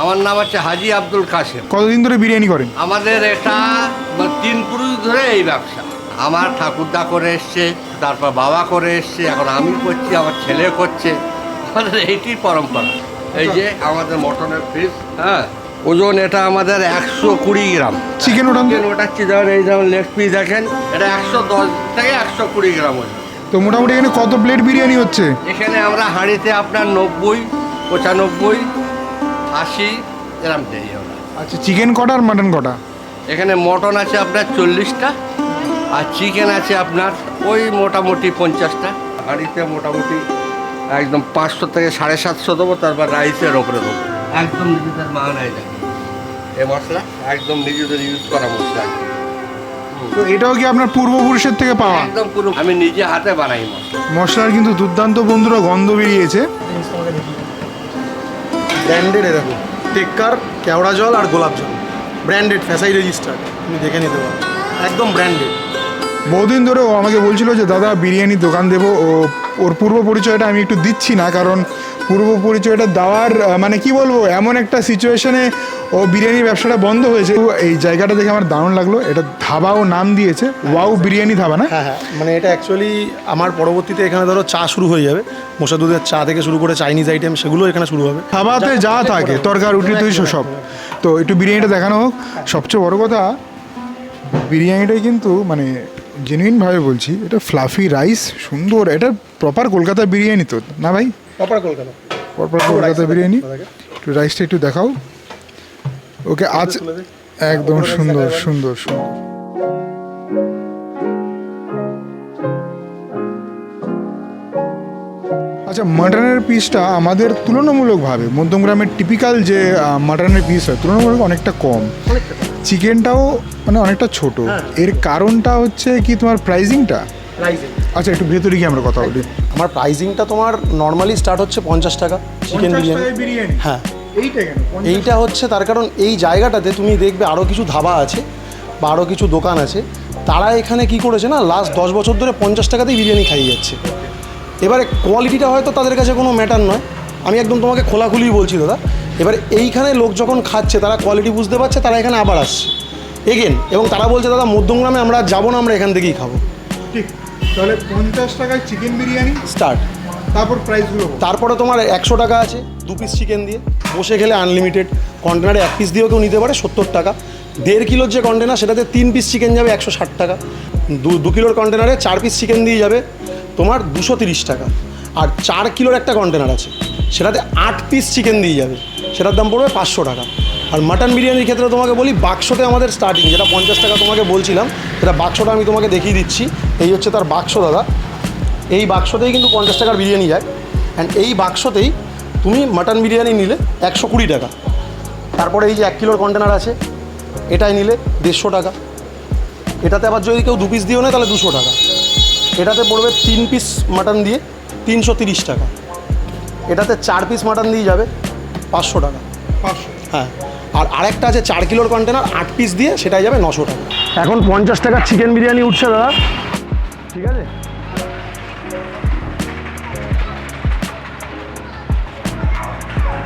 আমার নাম হচ্ছে হাজি আব্দুল কাসেম কতদিন ধরে বিরিয়ানি করেন? আমাদের এটা তিন পুরুষ ধরে এই ব্যবসা। আমার ঠাকুরদা করে এসছে তারপর বাবা করে এসছে এখন আমি করছি আমার ছেলে করছে। আমাদের এইটি পরম্পরা। এই যে আমাদের মটনের পিস হ্যাঁ ওজন এটা আমাদের একশো কুড়ি গ্রাম। চিকেন ওটা? চিকেন ওটা যেমন এই যেমন লেগ পিস দেখেন এটা একশো দশ থেকে একশো কুড়ি গ্রাম ওজন। তো মোটামুটি এখানে কত প্লেট বিরিয়ানি হচ্ছে? এখানে আমরা হাঁড়িতে আপনার নব্বই পঁচানব্বই আশি এরম আমরা। আচ্ছা চিকেন কটা আর মাটন কটা? এখানে মটন আছে আপনার চল্লিশটা আর চিকেন আছে আপনার ওই মোটামুটি পঞ্চাশটা। হাঁড়িতে মোটামুটি একদম পাঁচশো থেকে সাড়ে সাতশো দেবো তারপর রাইসের ওপরে দেবো। একদম নিজেদের মানায় যাবে। এ মশলা? একদম নিজেদের ইউজ করা মশলা। তো এটাও কি আপনার পূর্বপুরুষের থেকে পাওয়া? একদম পুরো আমি নিজে হাতে বানাই মশলা। মশলার কিন্তু দুর্দান্ত বন্ধুরা গন্ধ বেরিয়েছে। ব্র্যান্ডেড এরকম টেক্কার কেওড়া জল আর গোলাপ জল। ব্র্যান্ডেড ফ্যাসাই রেজিস্টার তুমি দেখে নিতে পারো। একদম ব্র্যান্ডেড বহুদিন ধরে ও আমাকে বলছিল যে দাদা বিরিয়ানির দোকান দেবো। ও ওর পূর্ব পরিচয়টা আমি একটু দিচ্ছি না কারণ পূর্ব পরিচয়টা দেওয়ার মানে কি বলব এমন একটা সিচুয়েশনে ও বিরিয়ানির ব্যবসাটা বন্ধ হয়েছে। এই জায়গাটা দেখে আমার দারুণ লাগল। এটা ধাবা ও নাম দিয়েছে। ওয়াও বিরিয়ানি ধাবা না? হ্যাঁ হ্যাঁ। মানে এটা অ্যাকচুয়ালি আমার পরবর্তীতে এখানে ধরো চা শুরু হয়ে যাবে। মশা দুধের চা থেকে শুরু করে চাইনিজ আইটেম সেগুলো এখানে শুরু হবে। ধাবাতে যা থাকে তরকার রুটি তুই সব। তো একটু বিরিয়ানিটা দেখানো হোক। সবচেয়ে বড় কথা বিরিয়ানিটাই কিন্তু মানে জেনুইনভাবে বলছি এটা ফ্লাফি রাইস সুন্দর এটা প্রপার কলকাতা বিরিয়ানি তো না ভাই? প্রপার কলকাতা। প্রপার কলকাতা বিরিয়ানি। একটু রাইসটা একটু দেখাও। ওকে আজ একদম সুন্দর সুন্দর সুন্দর। আচ্ছা মাটনের পিসটা আমাদের তুলনামূলকভাবে মধ্যমগ্রামের টিপিক্যাল যে মাটনের পিস হয় তুলনামূলক অনেকটা কম। চিকেনটাও মানে অনেকটা ছোট। এর কারণটা হচ্ছে কি তোমার প্রাইজিংটা আচ্ছা একটু ভেতরে গিয়ে আমরা কথা বলি। আমার প্রাইজিংটা তোমার নর্মালি স্টার্ট হচ্ছে পঞ্চাশ টাকা চিকেন বিরিয়ানি। হ্যাঁ। এইটা এইটা হচ্ছে তার কারণ এই জায়গাটাতে তুমি দেখবে আরও কিছু ধাবা আছে বা আরও কিছু দোকান আছে। তারা এখানে কি করেছে না লাস্ট দশ বছর ধরে পঞ্চাশ টাকাতেই বিরিয়ানি খাইয়ে যাচ্ছে। এবারে কোয়ালিটিটা হয়তো তাদের কাছে কোনো ম্যাটার নয়। আমি একদম তোমাকে খোলাখুলি বলছি দাদা। এবারে এইখানে লোক যখন খাচ্ছে তারা কোয়ালিটি বুঝতে পারছে তারা এখানে আবার আসছে। এগেন এবং তারা বলছে দাদা মধ্যমগ্রামে আমরা যাব না আমরা এখান থেকেই খাব। ঠিক। তাহলে পঞ্চাশ টাকায় চিকেন বিরিয়ানি? স্টার্ট তারপর প্রাইসগুলো তারপরে তোমার একশো টাকা আছে দু পিস চিকেন দিয়ে। বসে খেলে আনলিমিটেড কন্টেনারে এক পিস দিয়েও কেউ নিতে পারে সত্তর টাকা। দেড় কিলোর যে কন্টেনার সেটাতে তিন পিস চিকেন যাবে একশো ষাট টাকা। দু দু কিলোর কন্টেনারে চার পিস চিকেন দিয়ে যাবে। তোমার দুশো তিরিশ টাকা। আর চার কিলোর একটা কন্টেনার আছে। সেটাতে আট পিস চিকেন দিয়ে যাবে। সেটার দাম পড়বে পাঁচশো টাকা। আর মাটন বিরিয়ানির ক্ষেত্রে তোমাকে বলি, বাক্সতে আমাদের স্টার্টিং যেটা পঞ্চাশ টাকা তোমাকে বলছিলাম, সেটা বাক্সটা আমি তোমাকে দেখিয়ে দিচ্ছি। এই হচ্ছে তার বাক্স, দাদা। এই বাক্সতেই কিন্তু পঞ্চাশ টাকার বিরিয়ানি যায়। অ্যান্ড এই বাক্সতেই তুমি মাটন বিরিয়ানি নিলে একশো কুড়ি টাকা। তারপরে এই যে এক কিলোর কন্টেনার আছে, এটাই নিলে দেড়শো টাকা। এটাতে আবার যদি কেউ দু পিস দিও নেয়, তাহলে দুশো টাকা। এটাতে পড়বে তিন পিস মাটন দিয়ে তিনশো তিরিশ টাকা। এটাতে চার পিস মাটন দিয়ে যাবে পাঁচশো টাকা। হ্যাঁ আর আরেকটা আছে চার কিলোর কন্টেনার আট পিস দিয়ে সেটাই যাবে নশো টাকা। এখন পঞ্চাশ টাকার চিকেন বিরিয়ানি উঠছে দাদা। ঠিক আছে?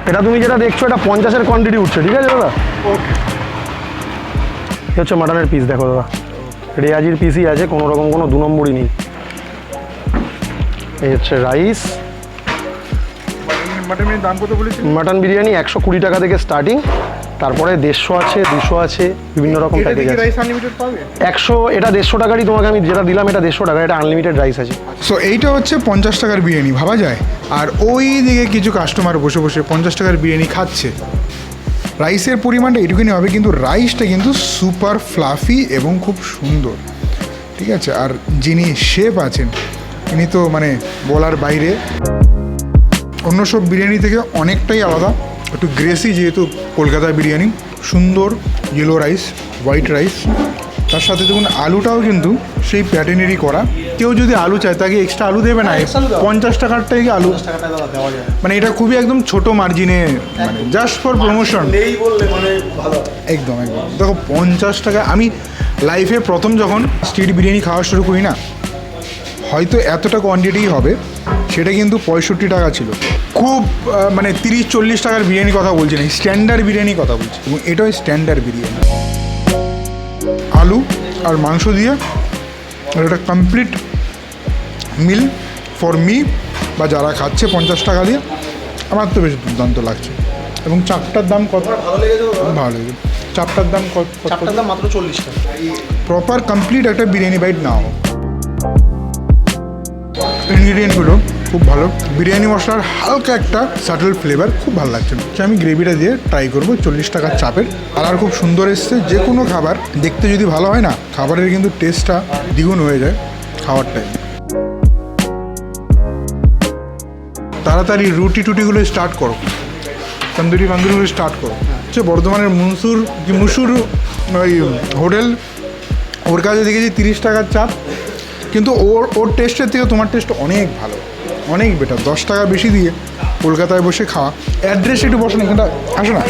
এটা তুমি যেটা দেখছ এটা পঞ্চাশের কোয়ান্টিটি উঠছে ঠিক আছে দাদা? এ হচ্ছে মাটনের পিস দেখো দাদা। রেয়াজির পিসই আছে কোনো রকম কোনো দু নম্বরই নেই। এই হচ্ছে রাইস। মাটন বিরিয়ানি একশো কুড়ি টাকা থেকে স্টার্টিং তারপরে দেড়শো আছে দুশো আছে বিভিন্ন রকম প্যাকেজ আছে। একশো এটা দেড়শো টাকারই তোমাকে আমি যেটা দিলাম এটা দেড়শো টাকা এটা আনলিমিটেড রাইস আছে। সো এইটা হচ্ছে পঞ্চাশ টাকার বিরিয়ানি ভাবা যায়? আর ওই দিকে কিছু কাস্টমার বসে বসে পঞ্চাশ টাকার বিরিয়ানি খাচ্ছে। রাইসের পরিমাণটা এটুকুনি হবে কিন্তু রাইসটা কিন্তু সুপার ফ্লাফি এবং খুব সুন্দর। ঠিক আছে? আর যিনি শেফ আছেন তিনি তো মানে বলার বাইরে। অন্য সব বিরিয়ানি থেকে অনেকটাই আলাদা। একটু গ্রেসি যেহেতু কলকাতা বিরিয়ানি। সুন্দর ইয়েলো রাইস হোয়াইট রাইস তার সাথে দেখুন আলুটাও কিন্তু সেই প্যাটার্নেরই করা। কেউ যদি আলু চায় তাকে এক্সট্রা আলু দেবে না। আলু দেওয়া। পঞ্চাশ আলু। দাদা দেওয়া যায়। মানে এটা খুবই একদম ছোট মার্জিনে মানে জাস্ট ফর প্রমোশন একদম একদম। দেখো পঞ্চাশ টাকা আমি লাইফে প্রথম যখন স্ট্রিট বিরিয়ানি খাওয়া শুরু করি না হয়তো এতটা কোয়ান্টিটিই হবে সেটা কিন্তু পঁয়ষট্টি টাকা ছিল। খুব মানে তিরিশ চল্লিশ টাকার বিরিয়ানি কথা বলছি না স্ট্যান্ডার্ড বিরিয়ানি কথা বলছি এবং এটাই স্ট্যান্ডার্ড বিরিয়ানি। আলু আর মাংস দিয়ে আর এটা কমপ্লিট মিল ফর মি বা যারা খাচ্ছে পঞ্চাশ টাকা দিয়ে আমার তো বেশ দুর্দান্ত লাগছে। এবং চাপটার দাম কত? ভালো লেগেছে ভালো লেগেছে। চাপটার দাম কত? দাম মাত্র চল্লিশ টাকা। প্রপার কমপ্লিট একটা বিরিয়ানি বাইট নাও। ইনগ্রিডিয়েন্টগুলো খুব ভালো। বিরিয়ানি মশলার হালকা একটা সাটল ফ্লেভার খুব ভালো লাগছে। আমি গ্রেভিটা দিয়ে ট্রাই করব, চল্লিশ টাকার চাপের। কালার খুব সুন্দর এসছে, যে কোনো খাবার দেখতে যদি ভালো হয় না, খাবারের কিন্তু টেস্টটা দ্বিগুণ হয়ে যায় খাওয়ার তাড়াতাড়ি রুটি টুটিগুলো স্টার্ট করো। তন্দুরি বান্দুরিগুলো স্টার্ট করো। হচ্ছে বর্ধমানের মুসুর কি মুসুর, ওই হোটেল, ওর কাছে দেখেছি তিরিশ টাকার চাপ। কিন্তু ওর ওর টেস্টের থেকে তোমার টেস্ট অনেক ভালো। অনেক বেটার দশ টাকা বেশি দিয়ে কলকাতায় বসে খাওয়া। অ্যাড্রেস একটু বসে না এখানটা আসো না।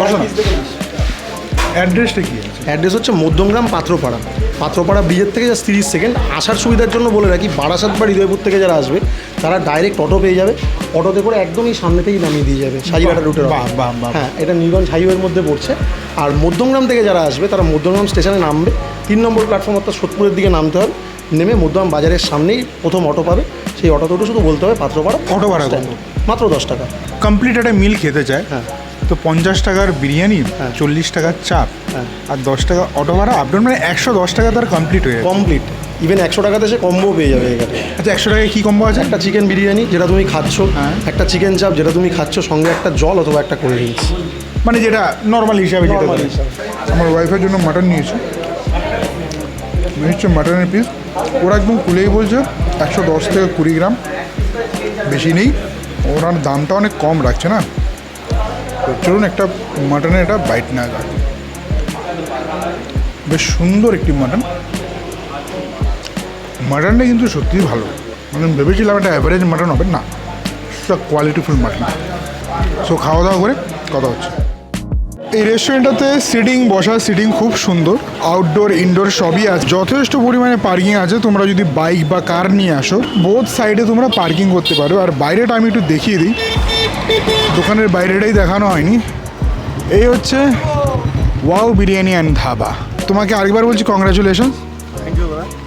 বসো না। অ্যাড্রেসটা কি? অ্যাড্রেস হচ্ছে মধ্যমগ্রাম পাত্রপাড়া। পাত্রপাড়া ব্রিজের থেকে জাস্ট তিরিশ সেকেন্ড আসার সুবিধার জন্য বলে রাখি বারাসাত বা হৃদয়পুর থেকে যারা আসবে তারা ডাইরেক্ট অটো পেয়ে যাবে। অটোতে করে একদমই সামনেতেই নামিয়ে দিয়ে যাবে সাজিঘাটা রুটের। হ্যাঁ এটা নীলগঞ্জ হাইওয়ের মধ্যে পড়ছে। আর মধ্যমগ্রাম থেকে যারা আসবে তারা মধ্যমগ্রাম স্টেশনে নামবে। তিন নম্বর প্ল্যাটফর্ম অর্থাৎ সোদপুরের দিকে নামতে হবে। নেমে মধ্যমগ্রাম বাজারের সামনেই প্রথম অটো পাবে। সেই অটোতে শুধু বলতে হবে পাত্রপাড়া অটো ভাড়া? মাত্র দশ টাকা। কমপ্লিট একটা মিল খেতে চায়। হ্যাঁ। তো পঞ্চাশ টাকার বিরিয়ানি হ্যাঁ। চল্লিশ টাকার চাপ হ্যাঁ। আর দশ টাকা অটো ভাড়া আপডাউন মানে একশো দশ টাকা তার কমপ্লিট হয়ে কমপ্লিট ইভেন একশো টাকাতে সে কম্বো পেয়ে যাবে এখানে। আচ্ছা একশো টাকায় কী কম্বো আছে? একটা চিকেন বিরিয়ানি যেটা তুমি খাচ্ছ হ্যাঁ। একটা চিকেন চাপ যেটা তুমি খাচ্ছ সঙ্গে একটা জল অথবা একটা কোল্ড ড্রিঙ্কস মানে যেটা নর্মাল হিসাবে যেটা আমার ওয়াইফের জন্য মাটন নিয়েছি। হচ্ছে মাটনের পিস ওরা একদম খুলেই বলছে একশো দশ থেকে কুড়ি গ্রাম। বেশি নেই। ওনার দামটা অনেক কম রাখছে না? চলুন একটা মাটনের একটা বাইট না যাক। বেশ সুন্দর একটি মাটন মাটনটা কিন্তু সত্যিই ভালো। মানে ভেবেছিলাম একটা অ্যাভারেজ মাটন হবে, না কোয়ালিটিফুল মাটন সো খাওয়া দাওয়া করে কথা হচ্ছে। এই রেস্টুরেন্টটাতে সিটিং বসার সিটিং খুব সুন্দর। আউটডোর ইনডোর সবই আছে। যথেষ্ট পরিমাণে পার্কিং আছে। তোমরা যদি বাইক বা কার নিয়ে আসো বোথ সাইডে তোমরা পার্কিং করতে পারো। আর বাইরেটা আমি একটু দেখিয়ে দিই। দোকানের বাইরেটাই দেখানো হয়নি। এই হচ্ছে ওয়াও বিরিয়ানি অ্যান্ড ধাবা তোমাকে আরেকবার বলছি কংগ্রাচুলেশন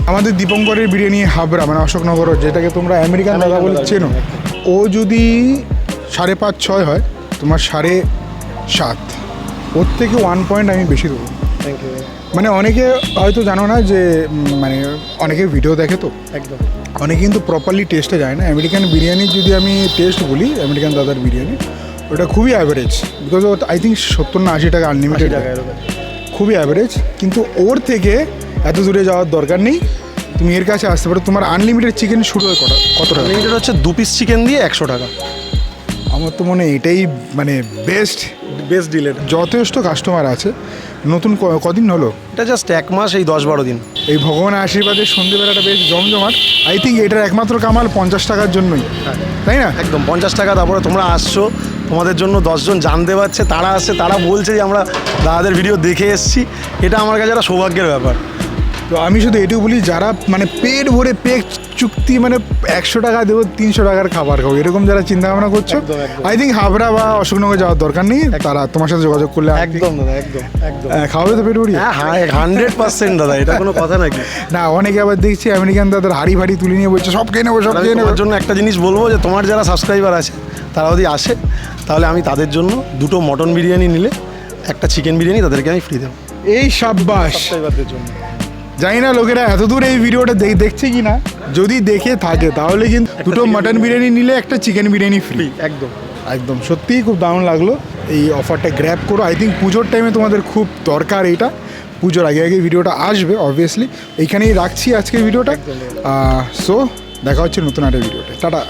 আমাদের দীপঙ্করের বিরিয়ানি হাবরা মানে অশোকনগর যেটাকে তোমরা আমেরিকান দাদা বলে চেনো। ও যদি সাড়ে পাঁচ ছয় হয় তোমার সাড়ে সাত। ওর থেকে ওয়ান পয়েন্ট আমি বেশি দেবো। থ্যাংক ইউ মানে অনেকে হয়তো জানো না যে মানে অনেকে ভিডিও দেখে তো। একদম। অনেকে কিন্তু প্রপারলি টেস্টে যায় না। আমেরিকান বিরিয়ানির যদি আমি টেস্ট বলি আমেরিকান দাদার বিরিয়ানি ওটা খুবই অ্যাভারেজ বিকজ ও আই থিঙ্ক সত্তর না আশি টাকা আনলিমিটেড টাকা খুবই অ্যাভারেজ কিন্তু ওর থেকে এত দূরে যাওয়ার দরকার নেই। তুমি এর কাছে আসতে পারো। তোমার আনলিমিটেড চিকেন শুরু হয় কটা কত টাকা? লিমিটেড হচ্ছে দু পিস চিকেন দিয়ে একশো টাকা। আমার তো মনে হয় এটাই মানে বেস্ট বেস্ট ডিলের। যথেষ্ট কাস্টমার আছে। নতুন কদিন হলো? এটা জাস্ট এক মাস এই দশ বারো দিন। এই ভগবানের আশীর্বাদে সন্ধ্যেবেলাটা বেশ জমজমাট। আই থিঙ্ক এটার একমাত্র কামাল পঞ্চাশ টাকার জন্যই। তাই না? একদম পঞ্চাশ টাকা তারপরে তোমরা আসছো। তোমাদের জন্য দশজন জানতে পারছে তারা আসছে তারা বলছে যে আমরা দাদাদের ভিডিও দেখে এসেছি। এটা আমার কাছে একটা সৌভাগ্যের ব্যাপার। তো আমি শুধু এটুকু বলি যারা মানে পেট ভরে পেট চুক্তি মানে একশো টাকা দেবো তিনশো টাকার খাবার খাব। এরকম যারা চিন্তা ভাবনা করছ। আই থিঙ্ক হাবড়া বা অশোকনগর যাওয়ার দরকার নেই। তারা তোমার সাথে যোগাযোগ করলে একদম দাদা একদম খাওয়াবে তো পেট ভরিয়ে হ্যাঁ হান্ড্রেড পার্সেন্ট দাদা এটা কোনো কথা নাকি? না অনেকে আবার দেখছি আমেরিকান তাদের হাড়ি ফাড়ি তুলে নিয়ে বলছে সব খেয়ে নেব সব খেয়ে নেব। জন্য একটা জিনিস বলব যে তোমার যারা সাবস্ক্রাইবার আছে তারা যদি আসে তাহলে আমি তাদের জন্য দুটো মটন বিরিয়ানি নিলে একটা চিকেন বিরিয়ানি তাদেরকে আমি ফ্রি দেবো। এই সাব্বাস। জানি না লোকেরা এত দূর এই ভিডিওটা দেখ- দেখছে কি না যদি দেখে থাকে তাহলে কিন্তু দুটো মাটন বিরিয়ানি নিলে একটা চিকেন বিরিয়ানি ফ্রি একদম। একদম সত্যিই খুব দারুণ লাগল এই অফারটা গ্র্যাব করো। আই থিঙ্ক পুজোর টাইমে তোমাদের খুব দরকার এটা। পুজোর আগে আগে ভিডিওটা আসবে অবভিয়াসলি এইখানেই রাখছি আজকের ভিডিওটা। সো দেখা হচ্ছে নতুন একটা ভিডিওটা টাটা।